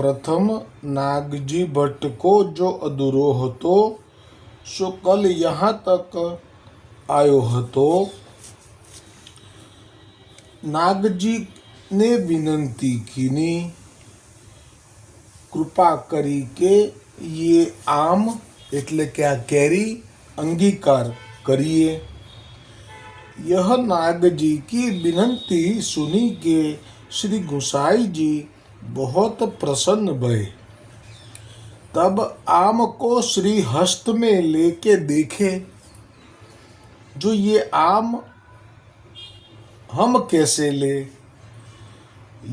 प्रथम नागजी भट्ट को जो अधूरो હતો सो कल यहाँ तक आयो હતો નાગજીને વિનંતી કીની કૃપા કરી કે ये આમ એટલે કે આ કેરી અંગીકાર કરીએ यह नाग जी की विनंती सुनी के श्री गुसाई जी बहुत प्रसन्न भय तब आम को श्री हस्त में लेके देखे जो ये आम हम कैसे ले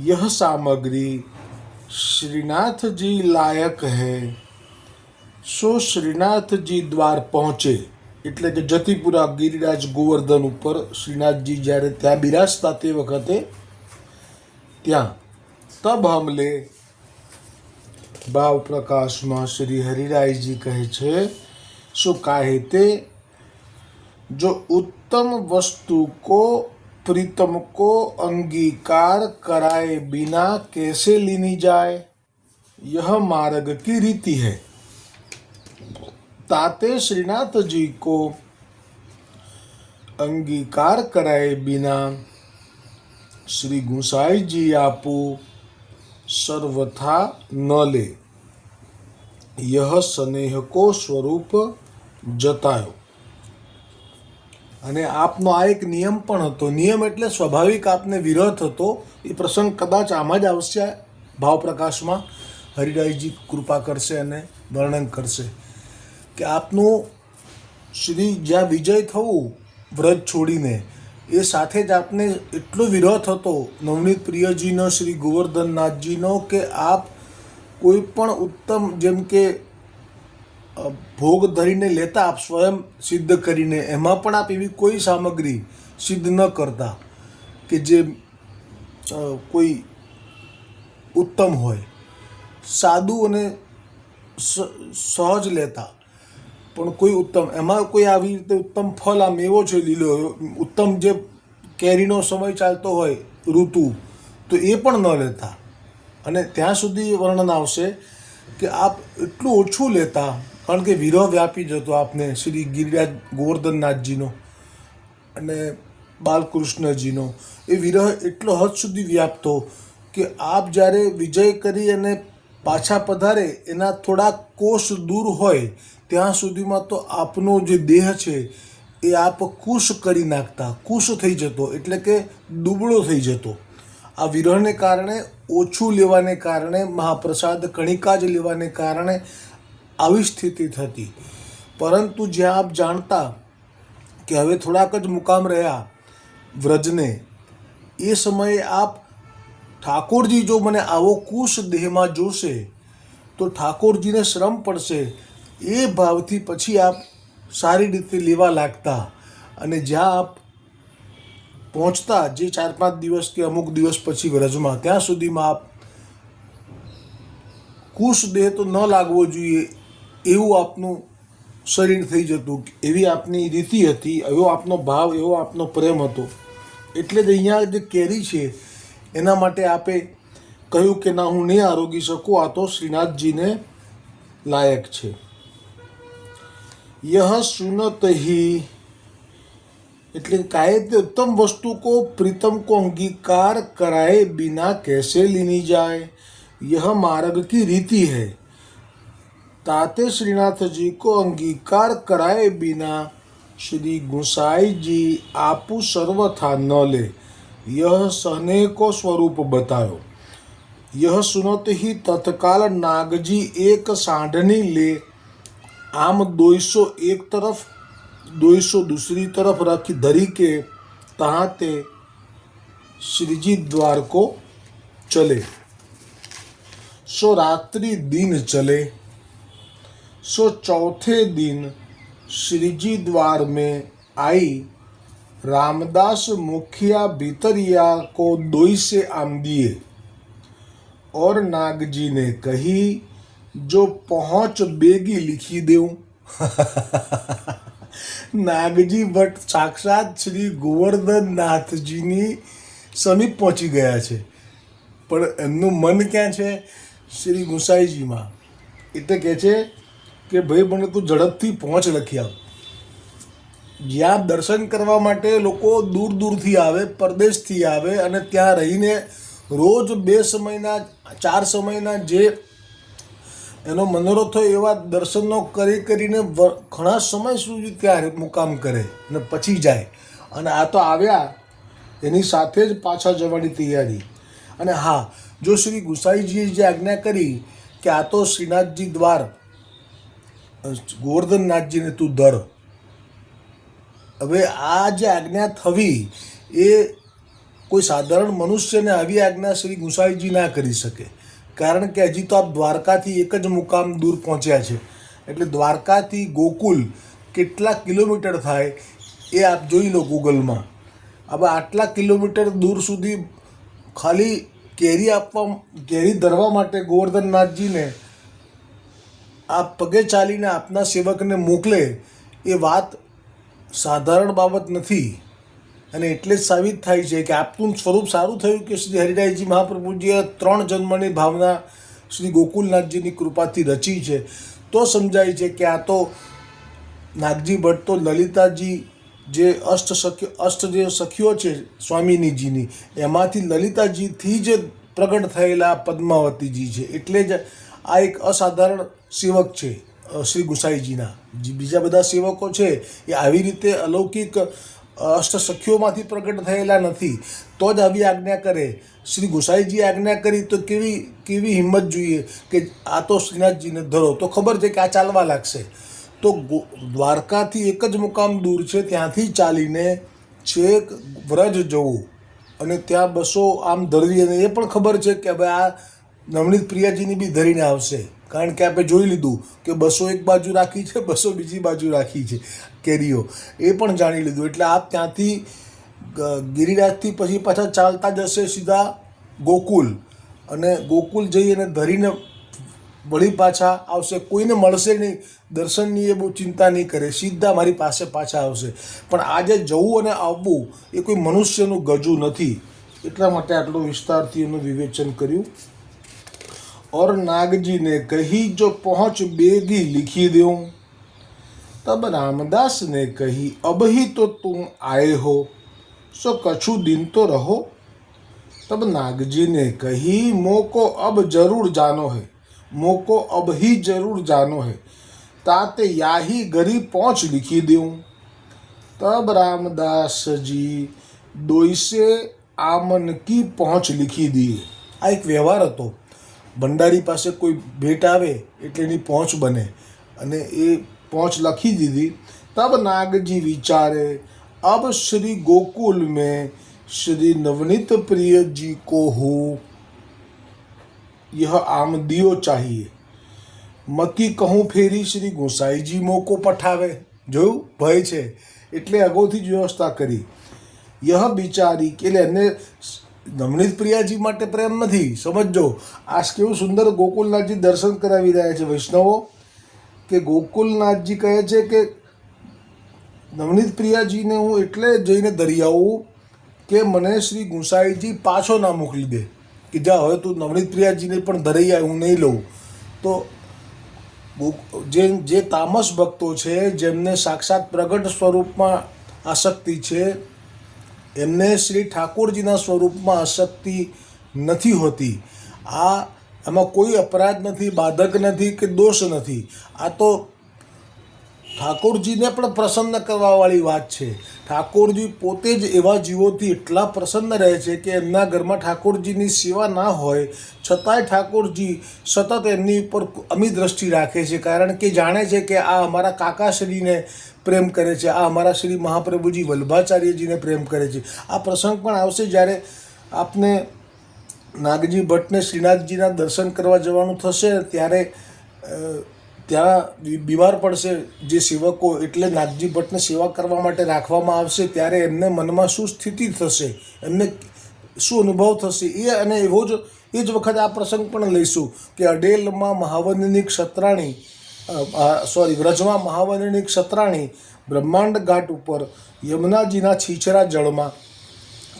यह सामग्री श्रीनाथ जी लायक है સો શ્રીનાથજી દ્વાર પહોંચે એટલે કે જતીપુરા ગિરિરાજ ગોવર્ધન ઉપર શ્રીનાથજી જ્યારે ત્યાં બિરાજતા તે વખતે ત્યાં તબ હમલે ભાવ પ્રકાશમાં શ્રી હરિરાયજી કહે છે શું કાહે તે जो उत्तम वस्तु को प्रीतम को अंगीकार कराए बिना कैसे लीनी जाए यह मार्ग की रीति है ताते श्रीनाथ जी को अंगीकार कराए बिना श्री गुसाई जी आपू सर्वथा न ले यह स्नेह को स्वरूप જતાયો અને આપનો આ એક નિયમ પણ હતો નિયમ એટલે સ્વાભાવિક આપને વિરોધ હતો એ પ્રસંગ કદાચ આમાં જ આવશે ભાવ પ્રકાશમાં હરિરાયજી કૃપા કરશે અને વર્ણન કરશે કે આપનું શ્રી જ્યાં વિજય થવું વ્રત છોડીને એ સાથે જ આપને એટલો વિરોધ હતો નવનીત પ્રિયજીનો, શ્રી ગોવર્ધનનાથજીનો કે આપ કોઈ પણ ઉત્તમ જેમ કે ભોગ ધરીને લેતા આપ સ્વયં સિદ્ધ કરીને, એમાં પણ આપ એવી કોઈ સામગ્રી સિદ્ધ ન કરતા કે જે કોઈ ઉત્તમ હોય. સાદું અને સહજ લેતા. પણ કોઈ ઉત્તમ, એમાં કોઈ આવી રીતે ઉત્તમ ફળ આ મેવો છે, લીલો, ઉત્તમ જે કેરીનો સમય ચાલતો હોય, ઋતુ, તો એ પણ ન લેતા. અને ત્યાં સુધી વર્ણન આવશે કે આપ એટલું ઓછું લેતા, કારણ કે વિરહ વ્યાપી જતો આપને, શ્રી ગિરિરાજ ગોવર્ધનનાથજીનો અને બાલકૃષ્ણજીનો. એ વિરહ એટલો હદ સુધી વ્યાપતો કે આપ જ્યારે વિજય કરી અને પાછા પધારે, એના થોડા કોષ દૂર હોય, ત્યાં સુધીમાં તો આપનો જે દેહ છે, એ આપ કુશ કરી નાખતા, કુશ થઈ જતો, એટલે કે દુબળો થઈ જતો. આ વિરહને કારણે, ઓછું લેવાને કારણે, મહાપ્રસાદ કણિકા જ લેવાને કારણે આવી સ્થિતિ થતી. પરંતુ જ્યાં આપ જાણતા કે હવે થોડાક જ મુકામ રહ્યા વ્રજને, એ સમયે આપ ઠાકોરજી જો મને આવો કુશ દેહમાં જોશે, તો ઠાકોરજીને શ્રમ પડશે. એ ભાવથી પછી આપ સારી રીતે લેવા લાગતા. અને જ્યાં આપ પહોંચતા, જે ચાર પાંચ દિવસ કે અમુક દિવસ પછી વ્રજમાં, ત્યાં સુધીમાં આપ કુશ દેહ તો ન લાગવો જોઈએ, એવું આપનું શરીર થઈ જતું. એવી આપની રીતિ હતી, એવો આપનો ભાવ, એવો આપનો પ્રેમ હતો. એટલે જ અહીંયા જે કેરી છે એના માટે આપે કહ્યું કે ના હું નહીં આરોગી શકું આ તો શ્રીનાથજીને લાયક છે यह सुनत ही એટલે કાયદે उत्तम वस्तु को प्रीतम को अंगीकार कराए बिना कैसे लीनी जाए यह मार्ग की रीति है ताते श्रीनाथ जी को अंगीकार कराए बिना श्री गुसाई जी आपू सर्वथा न ले यह सहने को स्वरूप बतायो। यह सुनत ही तत्काल नागजी एक सांढनी ले, आम दोईसो एक तरफ़ दोईसो दूसरी तरफ़ रखी धरी के तहाँ ते श्रीजी द्वार को चले। सो रात्रि दिन चले, सो चौथे दिन श्रीजी द्वार में आई रामदास मुखिया भीतरिया को दोई से आम दिए और नागजी ने कही जो पहुंच बेगी लिखી દેવું નાગજી ભટ્ટ સાક્ષાત શ્રી ગોવર્ધન નાથજીની સમીપ પહોંચી ગયા છે પણ એમનું મન ક્યાં છે શ્રી ગુસાઈજીમાં એટલે કહે છે કે ભાઈ મને તું ઝડપથી પહોંચ લખી આવ જ્યાં દર્શન કરવા માટે લોકો દૂર દૂરથી આવે, પરદેશથી આવે અને ત્યાં રહીને રોજ બે સમયના, ચાર સમયના જે એનો મનોરથ હોય એવા દર્શનો કરી કરીને ઘણા સમય સુધી ત્યાં મુકામ કરે અને પછી જાય. અને આ તો આવ્યા, એની સાથે જ પાછા જવાની તૈયારી. અને હા, જો શ્રી ગુસાઈજીએ જે આજ્ઞા કરી કે આ તો શ્રીનાથજી દ્વાર ગોવર્ધનનાથજીને તું ધર હવે આ જે આજ્ઞા થવી એ કોઈ સાધારણ મનુષ્યને આવી આજ્ઞા શ્રી ગુસાઈજી ના કરી શકે. કારણ કે હજી તો આપ દ્વારકાથી એક જ મુકામ દૂર પહોંચ્યા છે. એટલે દ્વારકાથી ગોકુલ કેટલા કિલોમીટર થાય એ આપ જોઈ લો ગૂગલમાં. હવે આટલા કિલોમીટર દૂર સુધી ખાલી કેરી આપવા, કેરી ધરવા માટે ગોવર્ધનનાથજીને આ પગે ચાલીને આપના સેવકને મોકલે એ વાત સાધારણ બાબત નથી. અને એટલે જ સાબિત થાય છે કે આપનું સ્વરૂપ સારું થયું કે શ્રી હરિરાયજી મહાપ્રભુજીએ ત્રણ જન્મની ભાવના શ્રી ગોકુલનાથજીની કૃપાથી રચી છે. તો સમજાય છે કે આ તો નાગજી ભટ્ટ તો લલિતાજી જે અષ્ટ સખ્ય અષ્ટ જે સખીઓ છે સ્વામિનીજીની, એમાંથી લલિતાજીથી જ પ્રગટ થયેલા પદ્માવતીજી છે. એટલે જ આ એક અસાધારણ સેવક છે. શ્રી ગુસાઈજીના. બીજા બધા સેવકો છે, એ આવી રીતે અલૌકિક અષ્ટસખીઓમાંથી પ્રગટ થયેલા નથી. તો જ આવી આજ્ઞા કરે. શ્રી ગુસાઈજી આજ્ઞા કરી તો કેવી કેવી હિંમત જોઈએ કે આ તો શ્રીનાથજીને ધરો. તો ખબર છે કે આ ચાલવા લાગશે. તો દ્વારકાથી એક જ મુકામ દૂર છે, ત્યાંથી ચાલીને છેક વ્રજ જવું. અને ત્યાં બસો આમ ધરવી અને એ પણ ખબર છે કે હવે આ નવનીત પ્રિયાજીની બી ધરીને આવશે. કારણ કે આપણે જોઈ લીધું કે બસો એક બાજુ રાખી છે, બસો બીજી બાજુ રાખી છે કેરીઓ. એ પણ જાણી લીધું. એટલે આપ ત્યાંથી ગિરિરાજથી પછી પાછા ચાલતા જશે સીધા ગોકુલ. અને ગોકુલ જઈ અને ધરીને વળી પાછા આવશે. કોઈને મળશે નહીં. દર્શનની એ બહુ ચિંતા નહીં કરે. સીધા મારી પાસે પાછા આવશે. પણ આજે જવું અને આવવું એ કોઈ મનુષ્યનું ગજુ નથી. એટલા માટે આટલું વિસ્તારથી એનું વિવેચન કર્યું. और नागजी ने कही जो पहुंच बेगी लिखी दूं तब रामदास ने कही अब ही तो तुम आए हो सो कछु दिन तो रहो तब नागजी ने कही मोको अब जरूर जानो है मोको अब ही जरूर जानो है ताते याही गरी पहुंच लिखी दूं तब रामदास जी દોઈસે આમન કી પહોંચ લીખી દી આ એક વ્યવહાર હતો ભંડારી પાસે કોઈ ભેટ આવે એટલે એની પહોંચ બને અને એ પહોંચ લખી દીધી તબ નાગજી વિચારે અબ શ્રી ગોકુલ में श्री नवनीत प्रिय जी को हूँ यह आमदियो चाहिए મકી કહું ફેરી શ્રી ગોસાઈજી મોકો પઠાવે જોયું ભય છે એટલે અગાઉથી જ વ્યવસ્થા કરી યહ બિચારી કે એટલે એને નવનીત પ્રિયાજી માટે પ્રેમ નથી, સમજજો. આ કેવું સુંદર ગોકુલનાથજી દર્શન કરાવી રહ્યા છે, વૈષ્ણવો. કે ગોકુલનાથજી કહે છે કે નવનીત પ્રિયાજીને હું એટલે જઈને દરિયાવું કે મને શ્રી ગુંસાઈજી પાછો ના મોકલી દે. કે જા, હવે તું નવનીત પ્રિયાજીને પણ આવ હું નહીં લઉં. તો જે જે તામસ ભક્તો છે, જેમને સાક્ષાત પ્રગટ સ્વરૂપમાં આસક્તિ છે એમને શ્રી ઠાકોરજીના સ્વરૂપમાં આસક્તિ નથી હોતી. આ એમાં કોઈ અપરાધ નથી, બાધક નથી કે દોષ નથી. આ તો ઠાકોરજીને પણ પ્રસન્ન કરવાવાળી વાત છે. ઠાકોરજી પોતે જ એવા જીવોથી એટલા પ્રસન્ન રહે છે કે એમના ઘરમાં ઠાકોરજીની સેવા ના હોય, છતાંય ઠાકોરજી સતત એમની ઉપર અમી દ્રષ્ટિ રાખે છે. કારણ કે જાણે છે કે આ અમારા કાકાશ્રીને પ્રેમ કરે છે, આ અમારા શ્રી મહાપ્રભુજી વલ્ભાચાર્યજીને પ્રેમ કરે છે. આ પ્રસંગ પણ આવશે જ્યારે આપને નાગજી ભટ્ટને શ્રીનાથજીના દર્શન કરવા જવાનું થશે, ત્યારે ત્યાં બીમાર પડશે જે સેવકો એટલે નાગજી ભટ્ટને સેવા કરવા માટે રાખવામાં આવશે, ત્યારે એમને મનમાં શું સ્થિતિ થશે, એમને શું અનુભવ થશે, એ અને એવો જ, એ જ વખત આ પ્રસંગ પણ લઈશું કે અડેલમાં મહાવનની ક્ષત્રાણી સોરી, વ્રજમાં મહાવનની ક્ષત્રાણી બ્રહ્માંડ ઘાટ ઉપર યમુનાજીના છીછરા જળમાં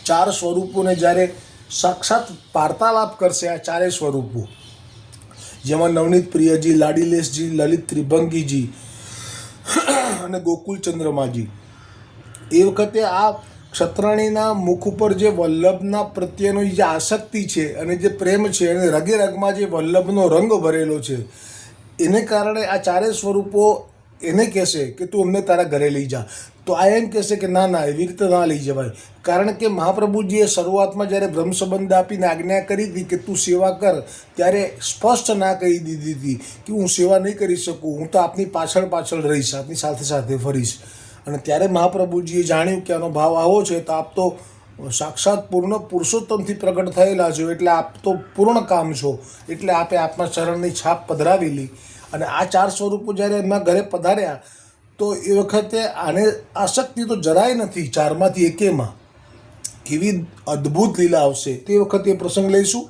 ચાર સ્વરૂપોને જ્યારે સાક્ષાત વાર્તાલાપ કરશે આ ચારેય સ્વરૂપો જેમાં નવનીત પ્રિયજી, લાડીલેશજી, લલિત ત્રિભંગીજી અને ગોકુલ ચંદ્રમાજી. એ વખતે આ ક્ષત્રાણીના મુખ ઉપર જે વલ્લભના પ્રત્યેનો જે આસક્તિ છે અને જે પ્રેમ છે અને રગે રગમાં જે વલ્લભનો રંગ ભરેલો છે, એને કારણે આ ચારેય સ્વરૂપો એને કહેશે કે તું અમને તારા ઘરે લઈ જા. તો આ એમ કહેશે કે ના ના એવી રીતે ના લઈ જવાય. કારણ કે મહાપ્રભુજીએ શરૂઆતમાં જ્યારે બ્રહ્મ સંબંધ આપીને આજ્ઞા કરી હતી કે તું સેવા કર, ત્યારે સ્પષ્ટ ના કહી દીધી હતી કે હું સેવા નહીં કરી શકું, હું તો આપની પાછળ પાછળ રહીશ, આપની સાથે સાથે ફરીશ. અને ત્યારે મહાપ્રભુજીએ જાણ્યું કે આનો ભાવ આવો છે, તો આપ તો સાક્ષાત પૂર્ણ પુરુષોત્તમથી પ્રગટ થયેલા છો, એટલે આપ તો પૂર્ણ કામ છો, એટલે આપે આપના ચરણની છાપ પધરાવેલી. અને આ ચાર સ્વરૂપો જ્યારે એમના ઘરે પધાર્યા તો એ વખતે આને આસક્તિ તો જરાય નથી ચારમાંથી એકેમાં કેવી અદ્ભુત લીલા આવશે તે વખતે એ પ્રસંગ લઈશું.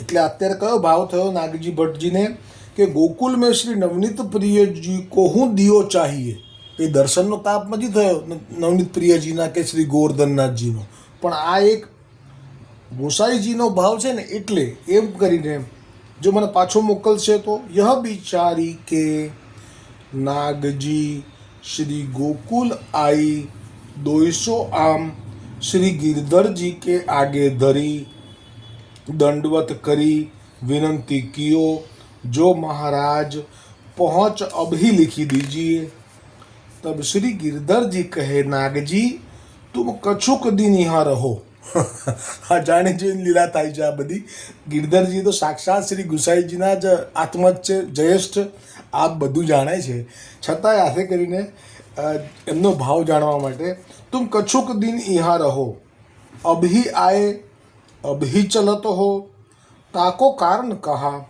એટલે અત્યારે કયો ભાવ થયો નાગજી ભટ્ટજીને કે ગોકુલ મેં શ્રી નવનીત પ્રિયજી કો હું દિયો ચાહીએ. એ દર્શનનો તાપ નથી થયો નવનીત પ્રિયજીના કે શ્રી ગોવર્ધનનાથજીનો. પણ આ એક ગોસાઈજીનો ભાવ છે ને એટલે એમ કરીને જો મને પાછો મોકલશે તો યહ બિચારી કે નાગજી શ્રી ગોકુલ આઈ દોઈસો આમ શ્રી ગિરધરજી કે આગે ધરી दंडवत करी विनंती कियो जो महाराज पहुंच अभी लिखी दीजिए तब श्री गिरधर जी कहे नागजी तुम कछुक दिन यहाँ રહો અજાણી જોઈને લીલા થાય છે આ બધી. ગિરધરજી તો સાક્ષાત શ્રી ગુસાઈજીના જ આત્મજ છે, જયેષ્ઠ. આ બધું જાણાય છે. છતાંય આથે કરીને એમનો ભાવ જાણવા માટે તું કછુક દિન ઇહા રહો. અભી આય, અભી ચલતો હો. તાકો કારણ કહા.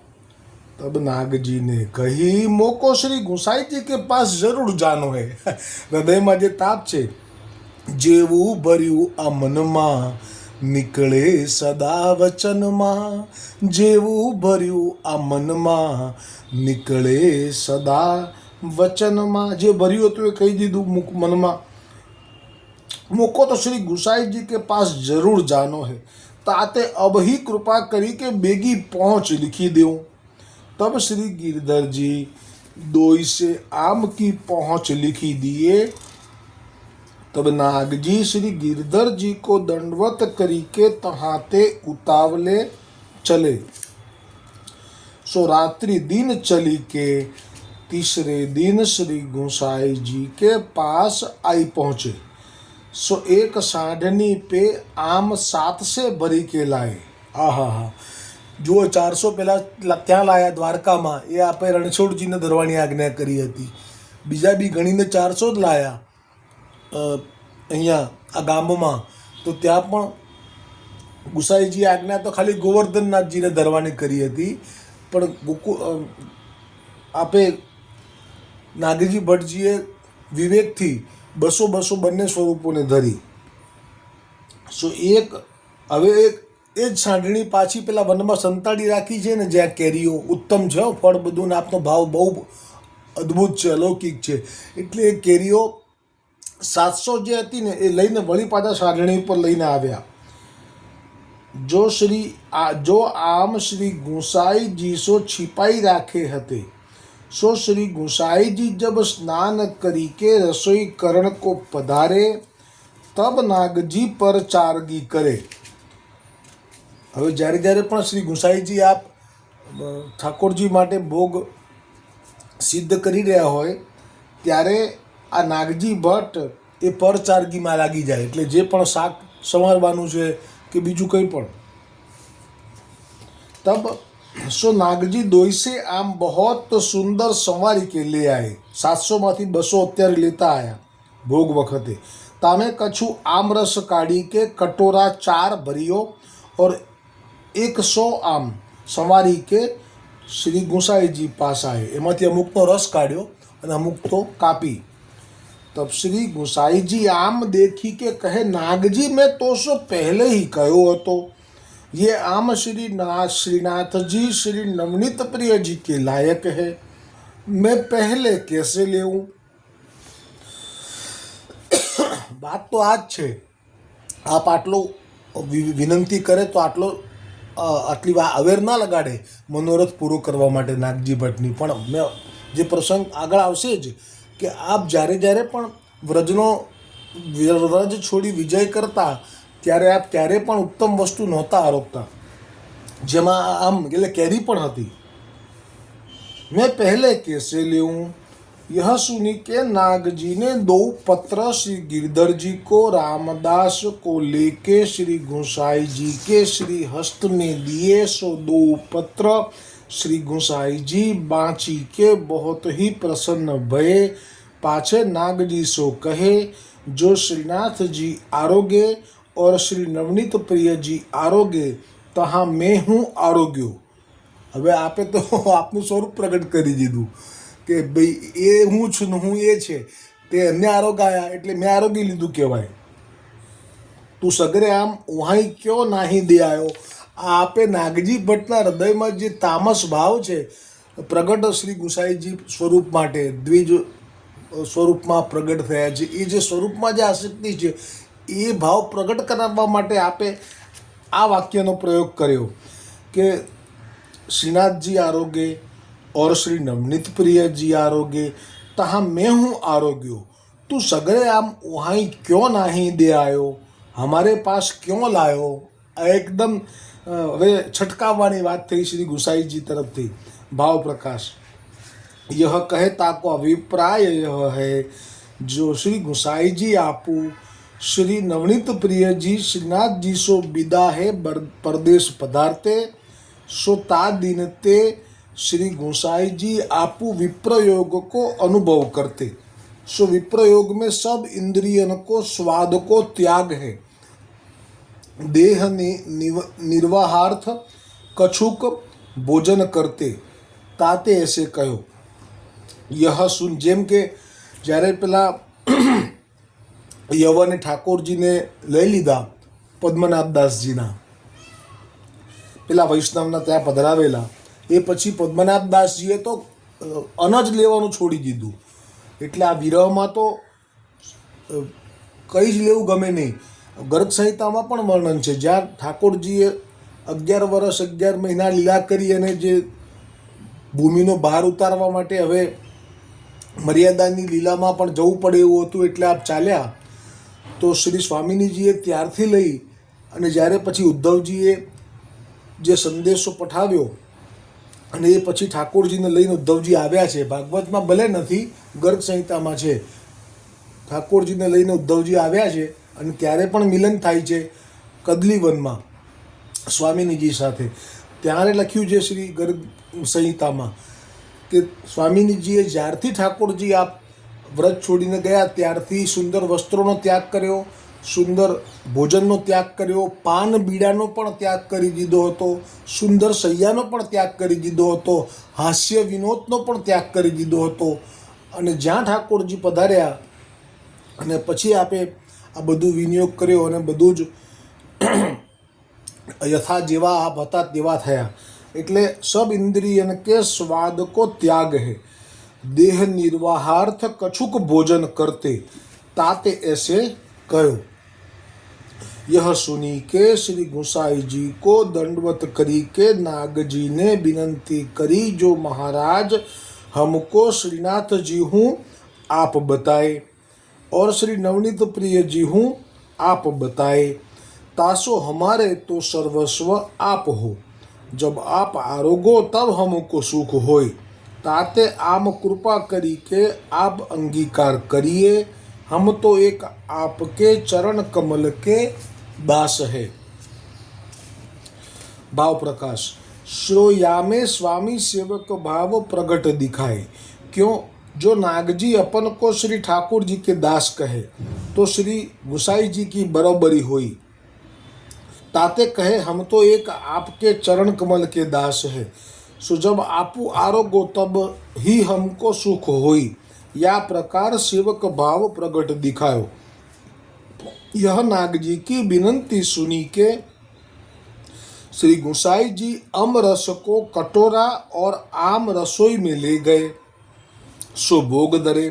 તબ નાગજીને કહી, મોકો શ્રી ગુસાઈજી કે પાસ જરૂર જાનો હૈ. હૃદયમાં જે તાપ છે જેવું ભર્યું આ મનમાં નીકળે સદા વચનમાં. જેવું ભર્યું આ મનમાં નીકળે સદા વચનમાં. જે ભર્યું હતું એ કહી દીધું મુક મનમાં. મોકો તો શ્રી ગુસાઈજી કે પાસ જરૂર જાનો હે. તાતે અબહી કૃપા કરી કે બેગી પહોંચ લીખી દેવું તબ શ્રી ગિરધરજી દોઈસે આમ કી પહોંચ લીખી દિયે तब नागजी श्री गिरधर जी को दंडवत करी के तहाते उतावले चले सो रात्रि दिन चली के तीसरे दिन श्री गोसाई जी के पास आई पहुंचे सो एक साढ़नी पे आम सात से भरी के लाए આહા હા જુઓ ચારસો પહેલાં ત્યાં લાયા દ્વારકામાં એ આપણે રણછોડજીને ધરવાની આજ્ઞા કરી હતી બીજા બી ગણીને ચારસો જ લાયા અ, અહીંયા આ ગામમાં, તો ત્યાં પણ ગુસાઈજી આજ્ઞા તો ખાલી ગોવર્ધનનાથજીને ધરવાની કરી હતી, પણ ગોકુ આપે નાગજી ભટ્ટજીએ વિવેકથી બસો બસો બંને સ્વરૂપોને ધરી. સો એક, હવે એક, એ જ સાંઢણી પાછી પેલા વનમાં સંતાડી રાખી છે ને જ્યાં કેરીઓ ઉત્તમ છે ફળ બધું ને આપનો ભાવ બહુ અદ્ભુત છે, અલૌકિક છે. એટલે એ કેરીઓ સાતસો જે હતી ને એ લઈને વળી પાછા સારણી ઉપર લઈને આવ્યા. જો શ્રી આ, જો આમ શ્રી ગુસાઈજી સો છિપાઈ રાખે હતી, સો શ્રી ગુસાઈજી જબ સ્નાન કરી કે રસોઈ કરણ કો પધારે, તબ નાગજી પર ચારગી કરે. હવે જ્યારે જ્યારે પણ શ્રી ગુસાઈજી આપ ઠાકોરજી માટે ભોગ સિદ્ધ કરી રહ્યા હોય, ત્યારે આ નાગજી ભટ્ટ એ પરચારગીમાં લાગી જાય એટલે જે પણ શાક સંવારવાનું છે કે બીજું કંઈ પણ. તબ સો નાગજી દોઈસે આમ બહોત સુંદર સંવારી કે લે આવે સાતસોમાંથી બસો અત્યારે લેતા આવ્યા ભોગ વખતે. તામે કછું આમરસ કાઢી કે કટોરા ચાર ભર્યો ઓર એકસો આમ સવારી કે શ્રી ગુસાઈજી પાસે આવ્યો એમાંથી અમુકનો રસ કાઢ્યો અને અમુક તો કાપી. तब श्री गुसाई जी आम देखी के कहे नागजी मैं तो सो पहले ही कहो હતો ये आम श्री ना श्रीनाथ जी श्री नवनीत प्रिय जी के लायक है मैं पहले कैसे लेऊं વાત તો આ જ છે આપ આટલો વિ- વિનંતી કરે તો આટલો અ, આટલી વા અવેર ના લગાડે મનોરથ પૂરો કરવા માટે નાગજી ભટ્ટની પણ મેં જે પ્રસંગ આગળ આવશે જ કે આપ જ્યારે જ્યારે પણ વ્રજનો વ્રજ છોડી વિજય કરતા ત્યારે આપ ક્યારે પણ ઉત્તમ વસ્તુ નહોતા આરોગતા જેમાં આમ એટલે કેરી પણ હતી मैं पहले कैसे लेऊं यह सुनी के नाग जी ने दो पत्र श्री गिरधर जी को रामदास को लेके श्री गोसाई जी के श्री हस्त में दिए सो दो पत्र श्री गोसाई जी बाँची के बहुत ही प्रसन्न भये पाछे नाग जी सो कहे जो श्रीनाथ जी आरोग्य और श्री नवनीत प्रिय जी आरोग्य तहाँ मैं हूँ आरोग्यो હવે આપે તો આપનું સ્વરૂપ પ્રગટ કરી દીધું કે ભાઈ એ હું છું ને હું એ છે તે એમને આરોગ્ય આયા એટલે મેં આરોગ્ય લીધું કહેવાય તું સગરે આમ વહાઈ ક્યો નાહી દે આવ્યો આ આપે નાગજી ભટ્ટના હૃદયમાં જે તામસ ભાવ છે, પ્રગટ શ્રી ગુસાઈજી સ્વરૂપ માટે, દ્વિજ સ્વરૂપમાં પ્રગટ થયા છે. એ જે સ્વરૂપમાં જે આશક્તિ છે, એ ભાવ પ્રગટ કરાવવા માટે આપે આ વાક્યનો પ્રયોગ કર્યો કે શ્રીનાથજી આરોગ્ય ઓર શ્રી નવનીત પ્રિયજી આરોગ્ય તહા મેં હું આરોગ્યો, તું સગરે આમ વહાઈ ક્યો નાહી દે આવ્યો હમારે પાસ ક્યો લાયો? એકદમ હવે છટકાવવાની વાત થઈ શ્રી ગુસાઈજી તરફથી ભાવ પ્રકાશ यह कहता को अभिप्राय यह है जो श्री गुसाई जी आपू श्री नवनीत प्रिय जी श्रीनाथ जी सो विदा है बर- परदेश पधारते सो ता दिन ते श्री गोसाई जी आपू विप्रयोग को अनुभव करते सो विप्रयोग में सब इंद्रियन को स्वाद को त्याग है દેહ નિર્વાહાર્થ કછુક ભોજન કરતે તાતે એસે કહ્યો. યહ સુન, જેમ કે જ્યારે પેલા યવને ઠાકોરજીને લઈ લીધા પદ્મનાભદાસજીના પેલા વૈષ્ણવના ત્યાં પધરાવેલા. એ પછી પદ્મનાભદાસજીએ તો અનજ લેવાનું છોડી દીધું. એટલે આ વિરહમાં તો કંઈ જ લેવું ગમે નહીં. ગર્ગ સંહિતામાં પણ વર્ણન છે. જ્યાં ઠાકોરજીએ અગિયાર વર્ષ, અગિયાર મહિના લીલા કરી અને જે ભૂમિનો બહાર ઉતારવા માટે હવે મર્યાદાની લીલામાં પણ જવું પડે એવું હતું એટલે આપ ચાલ્યા. તો શ્રી સ્વામિનીજીએ ત્યારથી લઈ અને જ્યારે પછી ઉદ્ધવજીએ જે સંદેશો પઠાવ્યો અને એ પછી ઠાકોરજીને લઈને ઉદ્ધવજી આવ્યા છે. ભાગવતમાં ભલે નથી ગર્ગ સંહિતામાં છે. ઠાકોરજીને લઈને ઉદ્ધવજી આવ્યા છે. અને ત્યારે પણ મિલન થાય છે કદલીવનમાં, સ્વામિનીજી સાથે. ત્યારે લખ્યું છે શ્રી ગર્ગ સંહિતામાં કે સ્વામિનીજીએ જ્યારથી ઠાકોરજી આપ વ્રત છોડીને ગયા, ત્યારથી સુંદર વસ્ત્રોનો ત્યાગ કર્યો, સુંદર ભોજનનો ત્યાગ કર્યો, પાન બીડાનો પણ ત્યાગ કરી દીધો હતો, સુંદર સૈયાનો પણ ત્યાગ કરી દીધો હતો, હાસ્ય વિનોદનો પણ ત્યાગ કરી દીધો હતો. અને જ્યાં ઠાકોરજી પધાર્યા અને પછી આપે આ બધું વિનિયોગ કર્યો અને બધું જ યથા જેવા આપ હતા તેવા થયા એટલે સબ ઇન્દ્રિયન કે સ્વાદ કો ત્યાગ હે દેહ નિર્વાહાર્થ કછુક ભોજન કરતે તાતે ऐसे કહ્યો यह सुनी के श्री गोसाई जी को दंडवत करी के नाग जी ने विनंती करी जो महाराज हमको श्रीनाथ जी हूँ आप बताए और श्री नवनीत प्रिय जी हूँ, आप बताए, तासो हमारे तो सर्वस्व आप हो। जब आप आरोगो, तब हमको सुख होय ताते आम कृपा करी के आप अंगीकार करिए। हम तो एक आपके चरण कमल के दास है। भाव प्रकाश श्रोया में स्वामी सेवक भाव प्रगट दिखाए। क्यों जो नागजी अपन को श्री ठाकुर जी के दास कहे तो श्री गुसाई जी की बराबरी हुई। ताते कहे, हम तो एक आपके चरण कमल के दास है। सो जब आपू आरोगो, तब ही हमको सुख होई। या प्रकार सेवक भाव प्रगट दिखायो। यह नाग जी की विनंती सुनी के श्री गुसाई जी अम रस को कटोरा और आम रसोई में ले गए। सो ભોગ દરે,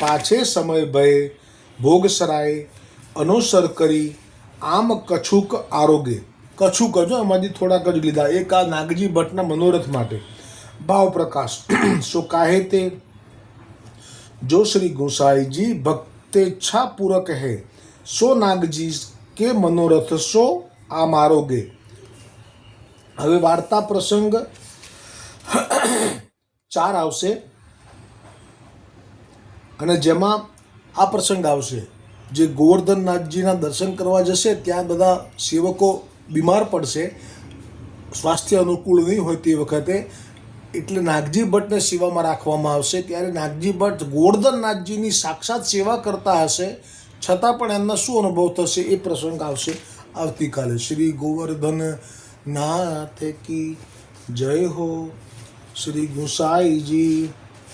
પાછે સમય ભયે ભોગ સરાય અનુસર કરી આમ કછુક આરોગે. કછુક જો એમાંથી થોડાક જ લીધા. એક આ નાગજી ભટ્ટના મનોરથ માટે. ભાવ પ્રકાશ. સો કાહે તે? જો શ્રી ગોસાઈજી ભક્તેચ્છા પૂરક હે, સો નાગજી કે મનોરથ સો આમ આરોગ્ય હવે વાર્તા પ્રસંગ ચાર આવશે. અને જેમાં આ પ્રસંગ આવશે, જે ગોવર્ધનનાથજીના દર્શન કરવા જશે, ત્યાં બધા સેવકો બીમાર પડશે, સ્વાસ્થ્ય અનુકૂળ નહીં હોય તે વખતે, એટલે નાગજી ભટ્ટને સેવામાં રાખવામાં આવશે. ત્યારે નાગજી ભટ્ટ ગોવર્ધનનાથજીની સાક્ષાત સેવા કરતા હશે, છતાં પણ એમના શું અનુભવ થશે એ પ્રસંગ આવશે આવતીકાલે. શ્રી ગોવર્ધન નાથ કી જય હો. શ્રી ગુસાઈજી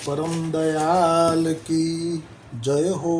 પરમ દયાલ કી જય હો.